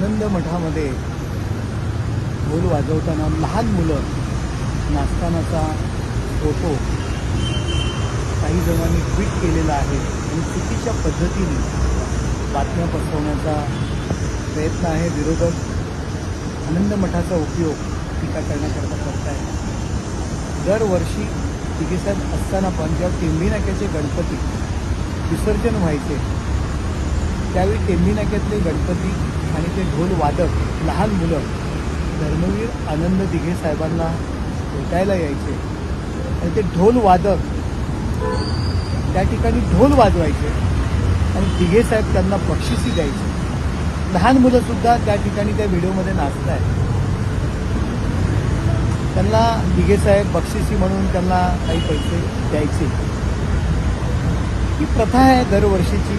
आनंद मठामध्ये ढोल वाजवताना लहान मुलं नाचतानाचा फोटो काही जणांनी ट्विट केलेला आहे. आणि चुकीच्या पद्धतीने बातम्या पसरवण्याचा प्रयत्न आहे. विरोधक आनंद मठाचा उपयोग टीका करण्याकरता करत आहे दरवर्षी तिघेसाहेब असताना पण जेव्हा टेंबी नाक्याचे गणपती विसर्जन व्हायचे. त्यावेळी टेंबी नाक्यातले गणपती आणि ते ढोल वादक लहान मुलं धर्मवीर आनंद दिघे साहेबांना भेटायला यायचे. आणि ते ढोल वादक त्या ठिकाणी ढोल वाजवायचे. आणि दिघे साहेब त्यांना बक्षिसी द्यायचे. लहान मुलं सुद्धा त्या ठिकाणी त्या व्हिडिओमध्ये नाचत आहेत त्यांना दिघे साहेब बक्षिसी म्हणून त्यांना काही पैसे द्यायचे. ही प्रथा आहे दरवर्षीची.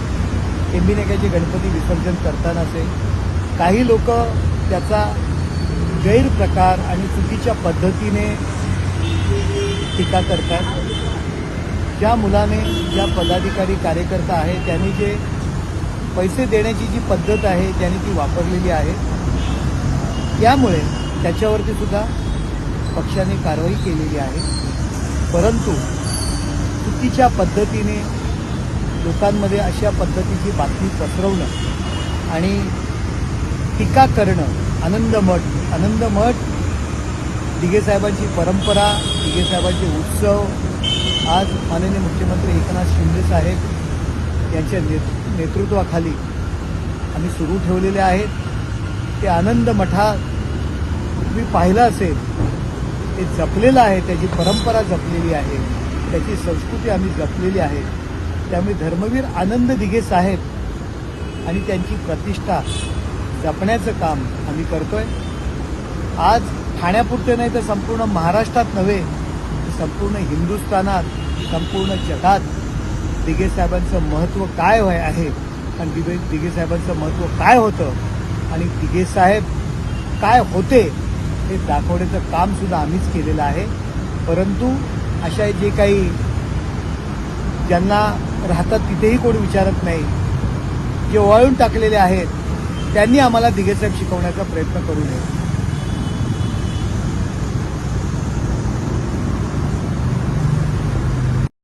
एम्बिनेकाचे गणपती विसर्जन करतानाचे काही लोक त्याचा गैरप्रकार आणि चुकीच्या पद्धतीने टीका करतात. ज्या मुलाने ज्या पदाधिकारी कार्यकर्ता आहे त्यांनी जे पैसे देण्याची जी पद्धत आहे त्यांनी ती वापरलेली आहे. त्यामुळे त्याच्यावरती सुद्धा पक्षाने कारवाई केलेली आहे. परंतु चुकीच्या पद्धतीने लोकांमध्ये अशा पद्धतीची बातमी पसरवणं आणि टीका करणं आनंद मठ. आनंद मठ दिघेसाहेबांची परंपरा दिघेसाहेबांचे उत्सव. आज माननीय मुख्यमंत्री एकनाथ शिंदे साहेब यांच्या नेत नेतृत्वाखाली आम्ही सुरू ठेवलेले आहेत. ते आनंद मठा तुम्ही पाहिलं असेल ते जपलेलं आहे त्याची परंपरा जपलेली आहे त्याची संस्कृती आम्ही जपलेली आहे. त्यामुळे धर्मवीर आनंद दिघे साहेब आणि त्यांची प्रतिष्ठा जपण्याचं काम आम्ही करतोय. आज ठाण्यापुरते नाही तर संपूर्ण महाराष्ट्रात नव्हे संपूर्ण हिंदुस्थानात संपूर्ण जगात दिघे साहेबांचं महत्त्व काय व्हाय आहे? आणि दिघे दिघे साहेबांचं महत्त्व काय होतं? आणि दिघे साहेब काय होते? हे दाखवण्याचं काम सुद्धा आम्हीच केलेलं आहे. परंतु अशा जे काही ज्यांना राहतात तिथेही कोणी विचारत नाही जे वळून टाकलेले आहेत त्यांनी आम्हाला दिगेसाहेब शिकवण्याचा प्रयत्न करू नये.